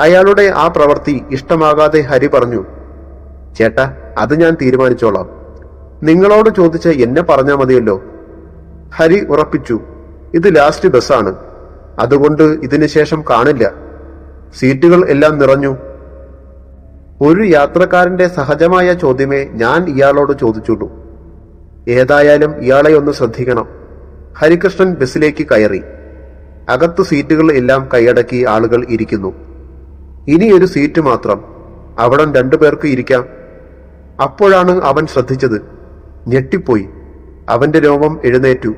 അയാളുടെ ആ പ്രവൃത്തി ഇഷ്ടമാകാതെ ഹരി പറഞ്ഞു ചേട്ടാ അത് ഞാൻ തീരുമാനിച്ചോളാം. നിങ്ങളോട് ചോദിച്ച് എന്നെ പറഞ്ഞാൽ മതിയല്ലോ. ഹരി ഉറപ്പിച്ചു ഇത് ലാസ്റ്റ് ബസ്സാണ്. അതുകൊണ്ട് ഇതിനു ശേഷം കാണില്ല. സീറ്റുകൾ എല്ലാം നിറഞ്ഞു. ഒരു യാത്രക്കാരന്റെ സഹജമായ ചോദ്യമേ ഞാൻ ഇയാളോട് ചോദിച്ചുള്ളൂ. ഏതായാലും ഇയാളെ ഒന്ന് ശ്രദ്ധിക്കണം. ഹരികൃഷ്ണൻ ബസ്സിലേക്ക് കയറി. അകത്തു സീറ്റുകൾ എല്ലാം കൈയടക്കി ആളുകൾ ഇരിക്കുന്നു. ഇനി ഒരു സീറ്റ് മാത്രം അവിടം രണ്ടു പേർക്ക് ഇരിക്കാം. അപ്പോഴാണ് അവൻ ശ്രദ്ധിച്ചത്. ഞെട്ടിപ്പോയി. അവന്റെ രോമം എഴുന്നേറ്റു.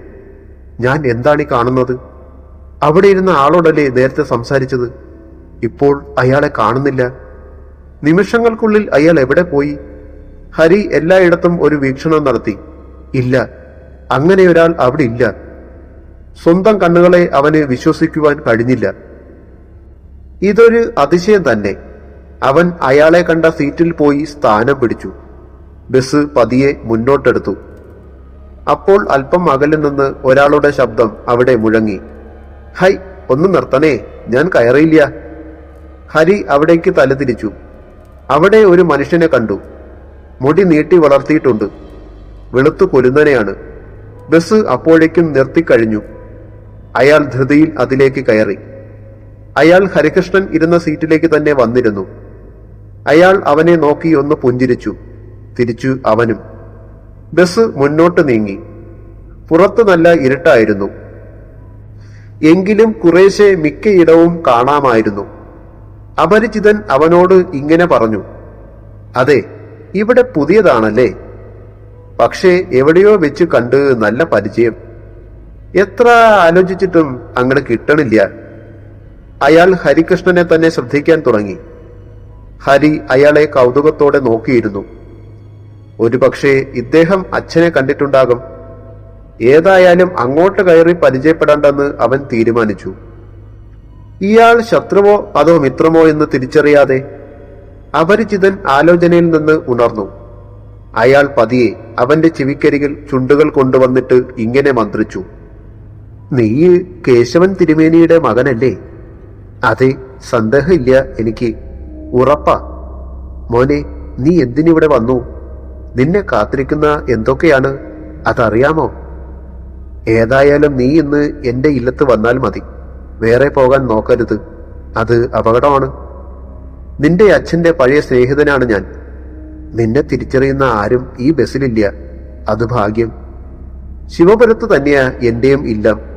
ഞാൻ എന്താണ് ഈ കാണുന്നത്? അവിടെ ഇരുന്ന ആളോടല്ലേ നേരത്തെ സംസാരിച്ചത്? ഇപ്പോൾ അയാളെ കാണുന്നില്ല. നിമിഷങ്ങൾക്കുള്ളിൽ അയാൾ എവിടെ പോയി? ഹരി എല്ലായിടത്തും ഒരു വീക്ഷണം നടത്തി. ഇല്ല അങ്ങനെ ഒരാൾ അവിടെ ഇല്ല. സ്വന്തം കണ്ണുകളെ അവന് വിശ്വസിക്കുവാൻ കഴിഞ്ഞില്ല. ഇതൊരു അതിശയം തന്നെ. അവൻ അയാളെ കണ്ട സീറ്റിൽ പോയി സ്ഥാനം പിടിച്ചു. ബസ് പതിയെ മുന്നോട്ടെടുത്തു. അപ്പോൾ അല്പം അകലിൽ നിന്ന് ഒരാളുടെ ശബ്ദം അവിടെ മുഴങ്ങി. ഹൈ ഒന്ന് നിർത്തണേ ഞാൻ കയറിയില്ല. ഹരി അവിടേക്ക് തലതിരിച്ചു അവിടെ ഒരു മനുഷ്യനെ കണ്ടു. മുടി നീട്ടി വളർത്തിയിട്ടുണ്ട്. വെളുത്തു കൊലുന്നനെയാണ് ബസ് അപ്പോഴേക്കും നിർത്തിക്കഴിഞ്ഞു. അയാൾ ധൃതിയിൽ അതിലേക്ക് കയറി. അയാൾ ഹരികൃഷ്ണൻ ഇരുന്ന സീറ്റിലേക്ക് തന്നെ വന്നിരുന്നു. അയാൾ അവനെ നോക്കി ഒന്ന് പുഞ്ചിരിച്ചു. തിരിച്ചു അവനും. ബസ് മുന്നോട്ട് നീങ്ങി. പുറത്ത് നല്ല ഇരുട്ടായിരുന്നു. എങ്കിലും കുറേശ്ശെ മിക്കയിടവും കാണാമായിരുന്നു. അപരിചിതൻ അവനോട് ഇങ്ങനെ പറഞ്ഞു അതെ ഇവിടെ പുതിയതാണല്ലേ? പക്ഷേ എവിടെയോ വെച്ച് കണ്ട് നല്ല പരിചയം. എത്ര ആലോചിച്ചിട്ടും അങ്ങോട്ട് കിട്ടണില്ല. അയാൾ ഹരികൃഷ്ണനെ തന്നെ ശ്രദ്ധിക്കാൻ തുടങ്ങി. ഹരി അയാളെ കൗതുകത്തോടെ നോക്കിയിരുന്നു. ഒരുപക്ഷെ ഇദ്ദേഹം അച്ഛനെ കണ്ടിട്ടുണ്ടാകും. ഏതായാലും അങ്ങോട്ട് കയറി പരിചയപ്പെടേണ്ടെന്ന് അവൻ തീരുമാനിച്ചു. ഇയാൾ ശത്രുവോ അതോ മിത്രമോ എന്ന് തിരിച്ചറിയാതെ അപരിചിതൻ ആലോചനയിൽ നിന്ന് ഉണർന്നു. അയാൾ പതിയെ അവന്റെ ചെവിക്കരികിൽ ചുണ്ടുകൾ കൊണ്ടുവന്നിട്ട് ഇങ്ങനെ മന്ത്രിച്ചു. നീ കേശവൻ തിരുമേനിയുടെ മകനല്ലേ? അതെ സന്ദേഹമില്ല എനിക്ക്. ഉറപ്പാ. മോനെ നീ എന്തിനിവിടെ വന്നു? നിന്നെ കാത്തിരിക്കുന്ന എന്തൊക്കെയാണ്? അതറിയാമോ? ഏതായാലും നീ ഇന്ന് എന്റെ ഇല്ലത്ത് വന്നാൽ മതി. വേറെ പോകാൻ നോക്കരുത്. അത് അപകടമാണ്. നിന്റെ അച്ഛന്റെ പഴയ സ്നേഹിതനാണ് ഞാൻ. നിന്നെ തിരിച്ചറിയുന്ന ആരും ഈ ബസ്സിലില്ല. അത് ഭാഗ്യം. ശിവപുരത്ത് തന്നെയാ എന്റെയും ഇല്ലം.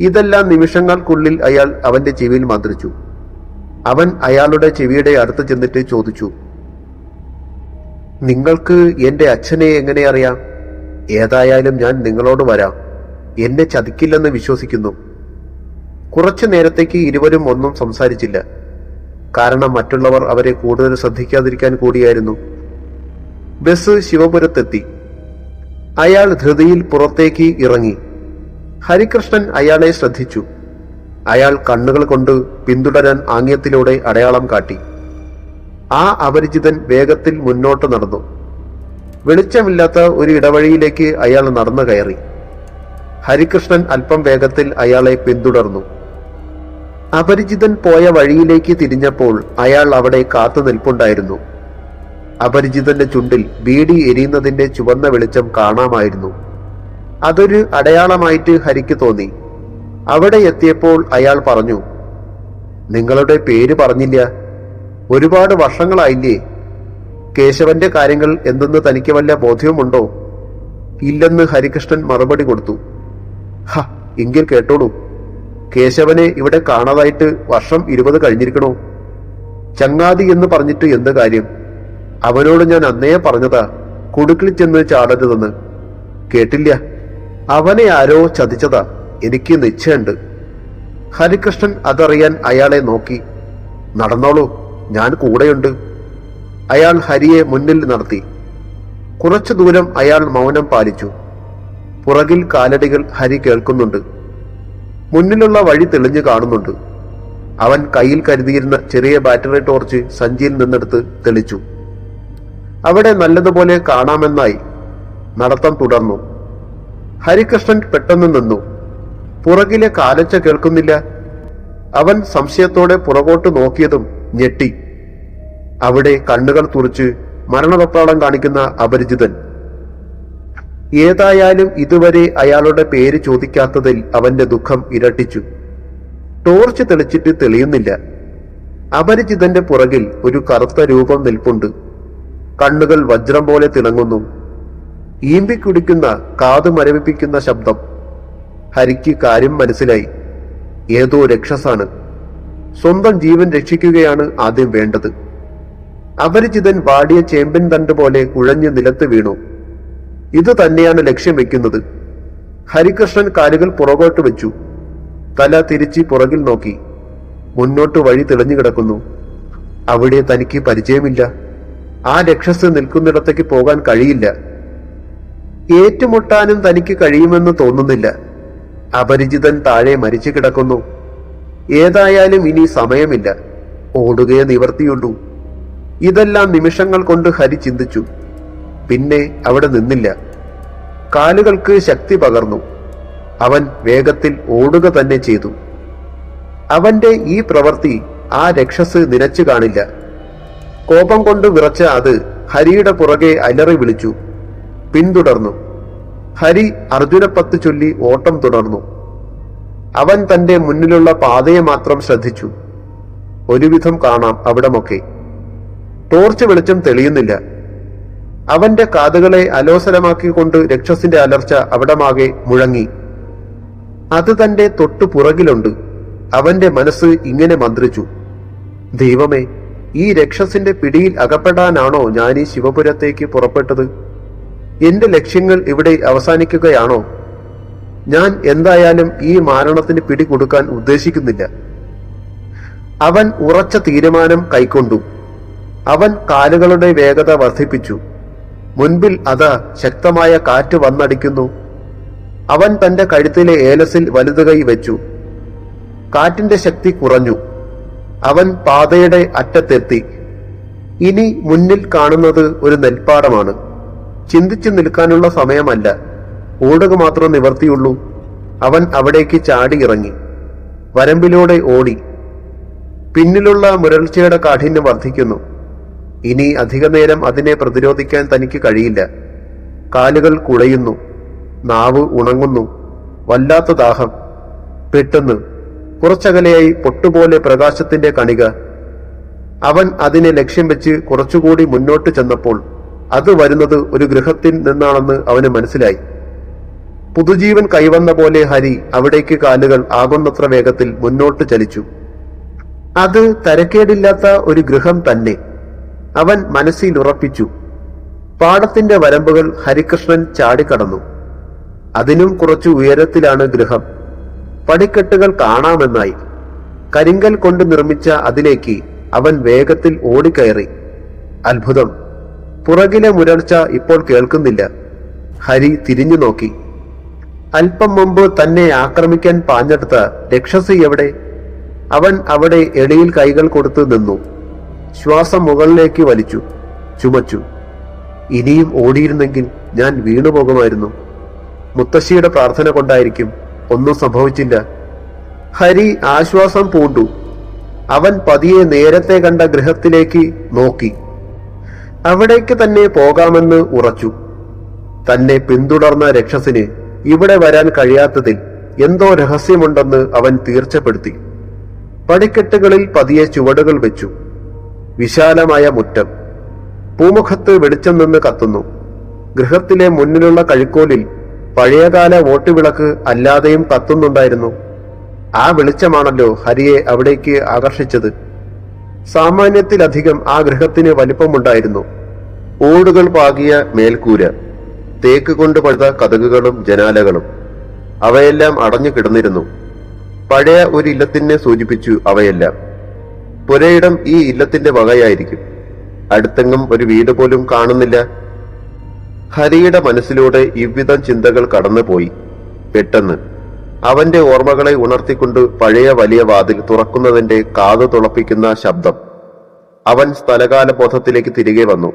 ഇതെല്ലാം നിമിഷങ്ങൾക്കുള്ളിൽ അയാൾ അവന്റെ ചെവിയിൽ മന്ത്രിച്ചു. അവൻ അയാളുടെ ചെവിയുടെ അടുത്ത് ചെന്നിട്ട് ചോദിച്ചു നിങ്ങൾക്ക് എന്റെ അച്ഛനെ എങ്ങനെ അറിയാം? ഏതായാലും ഞാൻ നിങ്ങളോട് വരാം. എന്നെ ചതിക്കില്ലെന്ന് വിശ്വസിക്കുന്നു. കുറച്ചു നേരത്തേക്ക് ഇരുവരും ഒന്നും സംസാരിച്ചില്ല. കാരണം മറ്റുള്ളവർ അവരെ കൂടുതൽ ശ്രദ്ധിക്കാതിരിക്കാൻ കൂടിയായിരുന്നു. ബസ് ശിവപുരത്തെത്തി. അയാൾ ധൃതിയിൽ പുറത്തേക്ക് ഇറങ്ങി. ഹരികൃഷ്ണൻ അയാളെ ശ്രദ്ധിച്ചു. അയാൾ കണ്ണുകൾ കൊണ്ട് പിന്തുടരാൻ ആംഗ്യത്തിലൂടെ അടയാളം കാട്ടി. ആ അപരിചിതൻ വേഗത്തിൽ മുന്നോട്ട് നടന്നു. വെളിച്ചമില്ലാത്ത ഒരു ഇടവഴിയിലേക്ക് അയാൾ നടന്നു കയറി. ഹരികൃഷ്ണൻ അല്പം വേഗത്തിൽ അയാളെ പിന്തുടർന്നു. അപരിചിതൻ പോയ വഴിയിലേക്ക് തിരിഞ്ഞപ്പോൾ അയാൾ അവിടെ കാത്തു നിൽപ്പുണ്ടായിരുന്നു. അപരിചിതന്റെ ചുണ്ടിൽ ബീഡി എരിയുന്നതിന്റെ ചുവന്ന വെളിച്ചം കാണാമായിരുന്നു. അതൊരു അടയാളമായിട്ട് ഹരിക്ക് തോന്നി. അവിടെ എത്തിയപ്പോൾ അയാൾ പറഞ്ഞു നിങ്ങളുടെ പേര് പറഞ്ഞില്ല. ഒരുപാട് വർഷങ്ങളായില്ലേ. കേശവന്റെ കാര്യങ്ങൾ എന്തെന്ന് തനിക്ക് വല്ല ബോധ്യവുമുണ്ടോ? ഇല്ലെന്ന് ഹരികൃഷ്ണൻ മറുപടി കൊടുത്തു. ഹ എങ്കിൽ കേട്ടോളൂ. കേശവനെ ഇവിടെ കാണാതായിട്ട് വർഷം ഇരുപത് കഴിഞ്ഞിരിക്കണോ? ചങ്ങാതി എന്ന് പറഞ്ഞിട്ട് എന്ത് കാര്യം? അവനോട് ഞാൻ അന്നേ പറഞ്ഞതാ. കുടുക്കിൽ ചാടരുതെന്ന്. കേട്ടില്ല. അവനെ ആരോ ചതിച്ചതാ. എനിക്ക് നിശ്ചയുണ്ട് ഹരികൃഷ്ണൻ അതറിയാൻ അയാളെ നോക്കി. നടന്നോളൂ ഞാൻ കൂടെയുണ്ട്. അയാൾ ഹരിയെ മുന്നിൽ നടത്തി. കുറച്ചു ദൂരം അയാൾ മൗനം പാലിച്ചു. പുറകിൽ കാലടികൾ ഹരി കേൾക്കുന്നുണ്ട്. മുന്നിലുള്ള വഴി തെളിഞ്ഞു കാണുന്നുണ്ട്. അവൻ കയ്യിൽ കരുതിയിരുന്ന ചെറിയ ബാറ്ററി ടോർച്ച് സഞ്ചിയിൽ നിന്നെടുത്ത് തെളിച്ചു. അവിടെ നല്ലതുപോലെ കാണാമെന്നായി നടത്തം തുടർന്നു. ഹരികൃഷ്ണൻ പെട്ടെന്ന് നിന്നു. പുറകിലെ കാലച്ച കേൾക്കുന്നില്ല. അവൻ സംശയത്തോടെ പുറകോട്ട് നോക്കിയതും ഞെട്ടി. അവിടെ കണ്ണുകൾ തുറച്ച് മരണവെപ്രാളം കാണിക്കുന്ന അപരിചിതൻ. ഏതായാലും ഇതുവരെ അയാളുടെ പേര് ചോദിക്കാത്തതിൽ അവന്റെ ദുഃഖം ഇരട്ടിച്ചു. ടോർച്ച് തെളിച്ചിട്ട് തെളിയുന്നില്ല. അപരിചിതന്റെ പുറകിൽ ഒരു കറുത്ത രൂപം നിൽപ്പുണ്ട്. കണ്ണുകൾ വജ്രം പോലെ തിളങ്ങുന്നു. ഈമ്പിക്കുടിക്കുന്ന കാതു മരവിപ്പിക്കുന്ന ശബ്ദം. ഹരിക്ക് കാര്യം മനസ്സിലായി. ഏതോ രക്ഷസാണ്. സ്വന്തം ജീവൻ രക്ഷിക്കുകയാണ് ആദ്യം വേണ്ടത്. അപരിചിതൻ വാടിയ ചേമ്പിൻ തണ്ട് പോലെ കുഴഞ്ഞ് നിലത്ത് വീണു. ഇത് തന്നെയാണ് ലക്ഷ്യം വെക്കുന്നത്. ഹരികൃഷ്ണൻ കാലുകൾ പുറകോട്ട് വെച്ചു. തല തിരിച്ച് പുറകിൽ നോക്കി. മുന്നോട്ട് വഴി തെളിഞ്ഞു കിടക്കുന്നു. അവിടെ തനിക്ക് പരിചയമില്ല. ആ രക്ഷസ് നിൽക്കുന്നിടത്തേക്ക് പോകാൻ കഴിയില്ല. ഏറ്റുമുട്ടാനും തനിക്ക് കഴിയുമെന്ന് തോന്നുന്നില്ല. അപരിചിതൻ താഴെ മരിച്ചു കിടക്കുന്നു. ഏതായാലും ഇനി സമയമില്ല. ഓടുകയെ നിവർത്തിയുള്ളൂ. ഇതെല്ലാം നിമിഷങ്ങൾ കൊണ്ട് ഹരി ചിന്തിച്ചു. പിന്നെ അവിടെ നിന്നില്ല. കാലുകൾക്ക് ശക്തി പകർന്നു. അവൻ വേഗത്തിൽ ഓടുക തന്നെ ചെയ്തു. അവന്റെ ഈ പ്രവൃത്തി ആ രക്ഷസ് നിരച്ചു കാണില്ല. കോപം കൊണ്ട് വിറച്ച അത് ഹരിയുടെ പുറകെ അലറി വിളിച്ചു. പിന്തുടർന്നു. ഹരി അർജുനപ്പത്ത് ചൊല്ലി ഓട്ടം തുടർന്നു. അവൻ തന്റെ മുന്നിലുള്ള പാതയെ മാത്രം ശ്രദ്ധിച്ചു. ഒരുവിധം കാണാം അവിടമൊക്കെ. ടോർച്ച് വെളിച്ചം തെളിയുന്നില്ല. അവന്റെ കാതുകളെ അലോസരമാക്കിക്കൊണ്ട് രക്ഷസിന്റെ അലർച്ച അവിടമാകെ മുഴങ്ങി. അത് തന്റെ തൊട്ടു പുറകിലുണ്ട്. അവന്റെ മനസ്സ് ഇങ്ങനെ മന്ത്രിച്ചു. ദൈവമേ ഈ രക്ഷസിന്റെ പിടിയിൽ അകപ്പെടാനാണോ ഞാൻ ഈ ശിവപുരത്തേക്ക് പുറപ്പെട്ടത്? എന്റെ ലക്ഷ്യങ്ങൾ ഇവിടെ അവസാനിക്കുകയാണോ? ഞാൻ എന്തായാലും ഈ മാരണത്തിന് പിടികൊടുക്കാൻ ഉദ്ദേശിക്കുന്നില്ല. അവൻ ഉറച്ച തീരുമാനം കൈക്കൊണ്ടു. അവൻ കാലുകളുടെ വേഗത വർദ്ധിപ്പിച്ചു. മുൻപിൽ അതാ ശക്തമായ കാറ്റ് വന്നടിക്കുന്നു. അവൻ തന്റെ കഴുത്തിലെ ഏലസിൽ വലുതുകൈ വെച്ചു. കാറ്റിന്റെ ശക്തി കുറഞ്ഞു. അവൻ പാതയുടെ അറ്റത്തെത്തി. ഇനി മുന്നിൽ കാണുന്നത് ഒരു നെൽപ്പാടമാണ്. ചിന്തിച്ചു നിൽക്കാനുള്ള സമയമല്ല. ഓടുക മാത്രം നിവർത്തിയുള്ളൂ. അവൻ അവിടേക്ക് ചാടി ഇറങ്ങി. വരമ്പിലൂടെ ഓടി. പിന്നിലുള്ള മുരൾച്ചയുടെ കാഠിന്യം വർദ്ധിക്കുന്നു. ഇനി അധിക നേരം അതിനെ പ്രതിരോധിക്കാൻ തനിക്ക് കഴിയില്ല. കാലുകൾ കുഴയുന്നു. നാവ് ഉണങ്ങുന്നു. വല്ലാത്ത ദാഹം. പെട്ടെന്ന്. കുറച്ചകലെയായി പൊട്ടുപോലെ പ്രകാശത്തിന്റെ കണിക. അവൻ അതിനെ ലക്ഷ്യം വെച്ച് കുറച്ചുകൂടി മുന്നോട്ട് ചെന്നപ്പോൾ അത് വരുന്നത് ഒരു ഗൃഹത്തിൽ നിന്നാണെന്ന് അവന് മനസ്സിലായി. പുതുജീവൻ കൈവന്ന പോലെ ഹരി അവിടേക്ക് കാലുകൾ ആകുന്നത്ര വേഗത്തിൽ മുന്നോട്ട് ചലിച്ചു. അത് തരക്കേടില്ലാത്ത ഒരു ഗൃഹം തന്നെ. അവൻ മനസ്സിൽ ഉറപ്പിച്ചു പാടത്തിന്റെ വരമ്പുകൾ ഹരികൃഷ്ണൻ ചാടിക്കടന്നു. അതിനും കുറച്ചു ഉയരത്തിലാണ് ഗൃഹം. പടിക്കെട്ടുകൾ കാണാമെന്നായി. കരിങ്കൽ കൊണ്ട് നിർമ്മിച്ച അതിലേക്ക് അവൻ വേഗത്തിൽ ഓടിക്കയറി. അത്ഭുതം. പുറകിലെ മുരൾച്ച ഇപ്പോൾ കേൾക്കുന്നില്ല. ഹരി തിരിഞ്ഞു നോക്കി. അല്പം മുമ്പ് തന്നെ ആക്രമിക്കാൻ പാഞ്ഞെടുത്ത രക്ഷസി എവിടെ? അവൻ അവിടെ എളിയിൽ കൈകൾ കൊടുത്തു നിന്നു. ശ്വാസം മുകളിലേക്ക് വലിച്ചു ചുമച്ചു. ഇനിയും ഓടിയിരുന്നെങ്കിൽ ഞാൻ വീണുപോകുമായിരുന്നു മുത്തശ്ശിയുടെ പ്രാർത്ഥന കൊണ്ടായിരിക്കും ഒന്നും സംഭവിച്ചില്ല. ഹരി ആശ്വാസം പൂണ്ടു. അവൻ പതിയെ നേരത്തെ കണ്ട ഗൃഹത്തിലേക്ക് നോക്കി. അവിടേക്ക് തന്നെ പോകാമെന്ന് ഉറച്ചു. തന്നെ പിന്തുടർന്ന രക്ഷസിന് ഇവിടെ വരാൻ കഴിയാത്തതിൽ എന്തോ രഹസ്യമുണ്ടെന്ന് അവൻ തീർച്ചപ്പെടുത്തി. പടിക്കെട്ടുകളിൽ പതിയെ ചുവടുകൾ വെച്ചു. വിശാലമായ മുറ്റം. പൂമുഖത്ത് വെളിച്ചം നിന്ന് കത്തുന്നു. ഗൃഹത്തിലെ മുന്നിലുള്ള കഴിക്കോലിൽ പഴയകാല വോട്ടുവിളക്ക് അല്ലാതെയും കത്തുന്നുണ്ടായിരുന്നു. ആ വെളിച്ചമാണല്ലോ ഹരിയെ അവിടേക്ക് ആകർഷിച്ചത്. സാമാന്യത്തിലധികം ആ ഗൃഹത്തിന് വലിപ്പമുണ്ടായിരുന്നു. ഓടുകൾ പാകിയ മേൽക്കൂര തേക്ക് കൊണ്ട് പഴുത കതകുകളും ജനാലകളും അവയെല്ലാം അടഞ്ഞു കിടന്നിരുന്നു. പഴയ ഒരു ഇല്ലത്തിനെ സൂചിപ്പിച്ചു അവയെല്ലാം. പുരയിടം ഈ ഇല്ലത്തിന്റെ വകയായിരിക്കും. അടുത്തെങ്ങും ഒരു വീട് പോലും കാണുന്നില്ല. ഹരിയുടെ മനസ്സിലൂടെ ഇവ്വിധം ചിന്തകൾ കടന്നുപോയി. പെട്ടെന്ന് അവന്റെ ഓർമ്മകളെ ഉണർത്തിക്കൊണ്ട് പഴയ വലിയ വാതിൽ തുറക്കുന്നതിന്റെ കാതു തുളപ്പിക്കുന്ന ശബ്ദം. അവൻ സ്ഥലകാല ബോധത്തിലേക്ക് തിരികെ വന്നു.